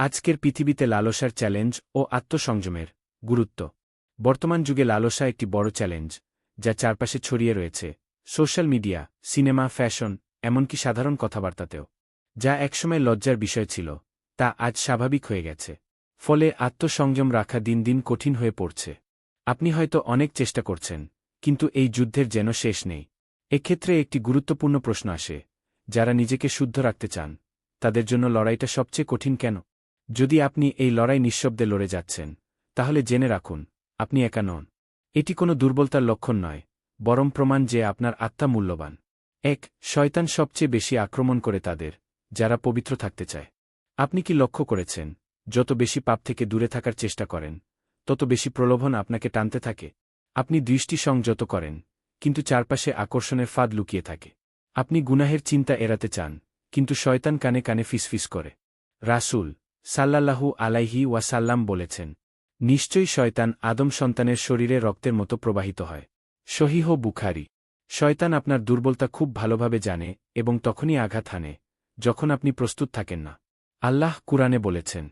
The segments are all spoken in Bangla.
আজকের পৃথিবীতে লালসার চ্যালেঞ্জ ও আত্মসংযমের গুরুত্ব। বর্তমান যুগে লালসা একটি বড় চ্যালেঞ্জ, যা চারপাশে ছড়িয়ে রয়েছে, সোশ্যাল মিডিয়া, সিনেমা, ফ্যাশন, এমনকি সাধারণ কথাবার্তাতেও, যা একসময় লজ্জার বিষয় ছিল, তা আজ স্বাভাবিক হয়ে গেছে। ফলে আত্মসংযম রাখা দিন দিন কঠিন হয়ে পড়ছে। আপনি হয়তো অনেক চেষ্টা করছেন, কিন্তু এই যুদ্ধের যেন শেষ নেই। এক্ষেত্রে একটি গুরুত্বপূর্ণ প্রশ্ন আসে, যারা নিজেকে শুদ্ধ রাখতে চান, তাদের জন্য লড়াইটা সবচেয়ে কঠিন কেন? যদি আপনি এই লড়াই নিঃশব্দে লড়ে যাচ্ছেন, তাহলে জেনে রাখুন, আপনি একা নন। এটি কোনো দুর্বলতার লক্ষণ নয়, বরং প্রমাণ যে আপনার আত্মা মূল্যবান। এক, শয়তান সবচেয়ে বেশি আক্রমণ করে তাদের, যারা পবিত্র থাকতে চায়। আপনি কি লক্ষ্য করেছেন, যত বেশি পাপ থেকে দূরে থাকার চেষ্টা করেন, তত বেশি প্রলোভন আপনাকে টানতে থাকে? আপনি দৃষ্টি সংযত করেন, কিন্তু চারপাশে আকর্ষণের ফাঁদ লুকিয়ে থাকে। আপনি গুনাহের চিন্তা এড়াতে চান, কিন্তু শয়তান কানে কানে ফিসফিস করে। রাসূল সাল্লাল্লাহু আলাইহি ওয়াসাল্লাম বলেছেন, নিশ্চয়ই শয়তান আদম সন্তানের শরীরে রক্তের মতো প্রবাহিত হয়। সহিহ বুখারি। শয়তান আপনার দুর্বলতা খুব ভালোভাবে জানে এবং তখনই আঘাত হানে, যখন আপনি প্রস্তুত থাকেন না। আল্লাহ কুরআনে বলেছেন,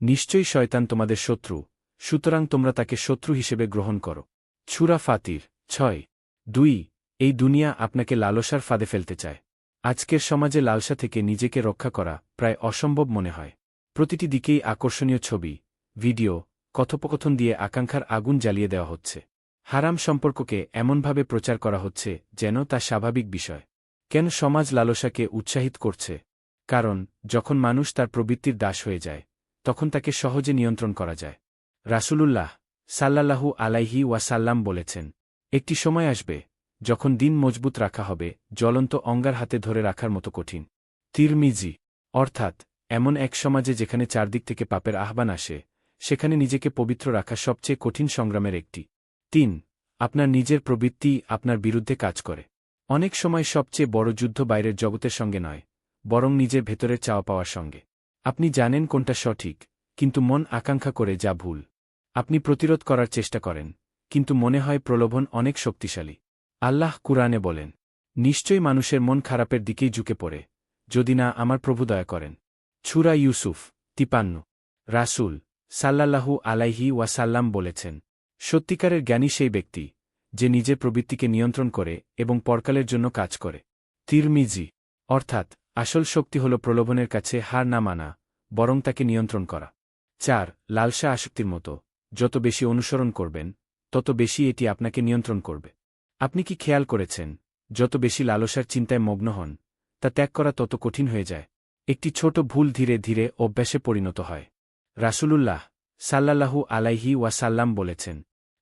নিশ্চয়ই শয়তান তোমাদের শত্রু, সুতরাং তোমরা তাকে শত্রু হিসেবে গ্রহণ করো। ছুরা ফাতির, ছয়। দুই, এই দুনিয়া আপনাকে লালসার ফাঁদে ফেলতে চায়। আজকের সমাজে লালসা থেকে নিজেকে রক্ষা করা প্রায় অসম্ভব মনে হয়। প্রতিটি দিকেই আকর্ষণীয় ছবি, ভিডিও, কথোপকথন দিয়ে আকাঙ্ক্ষার আগুন জ্বালিয়ে দেওয়া হচ্ছে। হারাম সম্পর্ককে এমনভাবে প্রচার করা হচ্ছে যেন তা স্বাভাবিক বিষয়। কেন সমাজ লালসাকে উৎসাহিত করছে? কারণ, যখন মানুষ তার প্রবৃত্তির দাস হয়ে যায়, তখন তাকে সহজে নিয়ন্ত্রণ করা যায়। রাসূলুল্লাহ সাল্লাল্লাহু আলাইহি ওয়াসাল্লাম বলেছেন, একটি সময় আসবে, যখন দিন মজবুত রাখা হবে, জ্বলন্ত অঙ্গার হাতে ধরে রাখার মতো কঠিন। তিরমিজি, অর্থাৎ এমন এক সমাজে যেখানে চারদিক থেকে পাপের আহ্বান আসে, সেখানে নিজেকে পবিত্র রাখা সবচেয়ে কঠিন সংগ্রামের একটি। তিন, আপনার নিজের প্রবৃত্তি আপনার বিরুদ্ধে কাজ করে। অনেক সময় সবচেয়ে বড় যুদ্ধ বাইরের জগতের সঙ্গে নয়, বরং নিজের ভেতরের চাওয়া পাওয়ার সঙ্গে। আপনি জানেন কোনটা সঠিক, কিন্তু মন আকাঙ্ক্ষা করে যা ভুল। আপনি প্রতিরোধ করার চেষ্টা করেন, কিন্তু মনে হয় প্রলোভন অনেক শক্তিশালী। আল্লাহ কুরআনে বলেন, নিশ্চয়ই মানুষের মন খারাপের দিকেই ঝুঁকে পড়ে, যদি না আমার প্রভু দয়া করেন। ছুরা ইউসুফ, তিপান্ন। রাসূল, সাল্লাল্লাহু আলাইহি ওয়াসাল্লাম বলেছেন, সত্যিকারের জ্ঞানী সেই ব্যক্তি, যে নিজের প্রবৃত্তিকে নিয়ন্ত্রণ করে এবং পরকালের জন্য কাজ করে। তিরমিজি, অর্থাৎ, আসল শক্তি হল প্রলোভনের কাছে হার না মানা, বরং তাকে নিয়ন্ত্রণ করা। চার, লালসা আসক্তির মতো, যত বেশি অনুসরণ করবেন, তত বেশি এটি আপনাকে নিয়ন্ত্রণ করবে। আপনি কি খেয়াল করেছেন, যত বেশি লালসার চিন্তায় মগ্ন হন, তা ত্যাগ করা তত কঠিন হয়ে যায়। একটি ছোট ভুল ধীরে ধীরে অভ্যাসে পরিণত হয়। রাসূলুল্লাহ সাল্লাল্লাহু আলাইহি ওয়াসাল্লাম বলেছেন,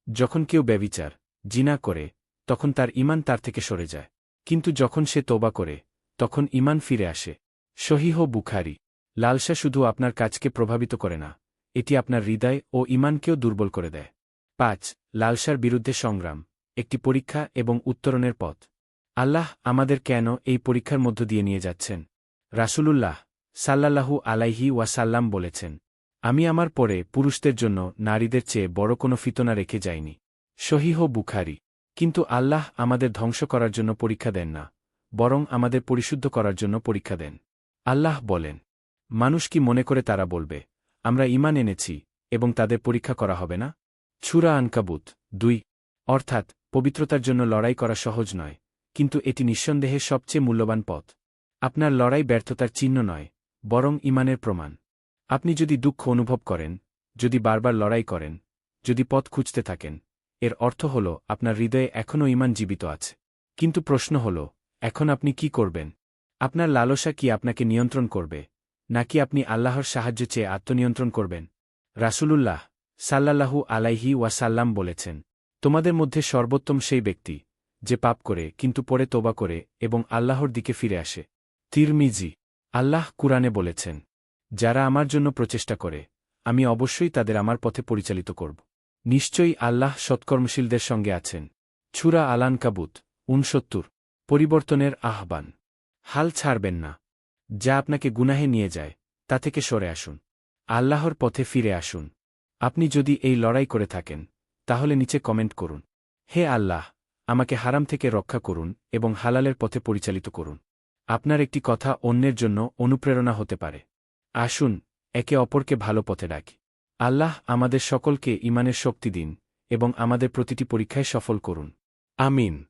যখন কেউ ব্যবিচার, জিনা করে, তখন তার ইমান তার থেকে সরে যায়। কিন্তু যখন সে তোবা করে, তখন ইমান ফিরে আসে। সহিহ বুখারি, লালসা শুধু আপনার কাজকে প্রভাবিত করে না, এটি আপনার হৃদয় ও ইমানকেও দুর্বল করে দেয়। পাঁচ, লালসার বিরুদ্ধে সংগ্রাম, একটি পরীক্ষা এবং উত্তরণের পথ। আল্লাহ আমাদের কেন এই পরীক্ষার মধ্য দিয়ে নিয়ে যাচ্ছেন? রাসূলুল্লাহ সাল্লাল্লাহু আলাইহি ওয়াসাল্লাম বলেছেন, আমি আমার পরে পুরুষদের জন্য নারীদের চেয়ে বড় কোনো ফিতনা রেখে যাইনি। সহিহ বুখারি, কিন্তু আল্লাহ আমাদের ধ্বংস করার জন্য পরীক্ষা দেন না, বরং আমাদের পরিশুদ্ধ করার জন্য পরীক্ষা দেন। আল্লাহ বলেন, মানুষ কি মনে করে তারা বলবে, আমরা ইমান এনেছি এবং তাদের পরীক্ষা করা হবে না ছুরা আনকাবুত দুই, অর্থাৎ পবিত্রতার জন্য লড়াই করা সহজ নয়, কিন্তু এটি নিঃসন্দেহে সবচেয়ে মূল্যবান পথ। আপনার লড়াই ব্যর্থতার চিহ্ন নয়, বরং ইমানের প্রমাণ। আপনি যদি দুঃখ অনুভব করেন, যদি বারবার লড়াই করেন, যদি পথ খুঁজতে থাকেন, এর অর্থ হল আপনার হৃদয়ে এখনও ইমান জীবিত আছে। কিন্তু প্রশ্ন হল, এখন আপনি কি করবেন? আপনার লালসা কি আপনাকে নিয়ন্ত্রণ করবে, নাকি আপনি আল্লাহর সাহায্য চেয়ে আত্মনিয়ন্ত্রণ করবেন? রাসূলুল্লাহ সাল্লাল্লাহু আলাইহি ওয়াসাল্লাম বলেছেন, তোমাদের মধ্যে সর্বোত্তম সেই ব্যক্তি, যে পাপ করে, কিন্তু পরে তোবা করে এবং আল্লাহর দিকে ফিরে আসে। তিরমিজি, আল্লাহ কুরআনে বলেছেন, যারা আমার জন্য প্রচেষ্টা করে, আমি অবশ্যই তাদের আমার পথে পরিচালিত করব। নিশ্চয়ই আল্লাহ সৎকর্মশীলদের সঙ্গে আছেন। ছুরা আলান কাবুত উনসত্তর পরিবর্তনের আহ্বান। হাল ছাড়বেন না। যা আপনাকে গুনাহে নিয়ে যায়, তা থেকে সরে আসুন। আল্লাহর পথে ফিরে আসুন। আপনি যদি এই লড়াই করে থাকেন, তাহলে নিচে কমেন্ট করুন। হে আল্লাহ, আমাকে হারাম থেকে রক্ষা করুন এবং হালালের পথে পরিচালিত করুন। আপনার একটি কথা অন্যের জন্য অনুপ্রেরণা হতে পারে। আসুন, একে অপরকে ভালো পথে ডাকি। আল্লাহ আমাদের সকলকে ইমানের শক্তি দিন এবং আমাদের প্রতিটি পরীক্ষায় সফল করুন। আমিন।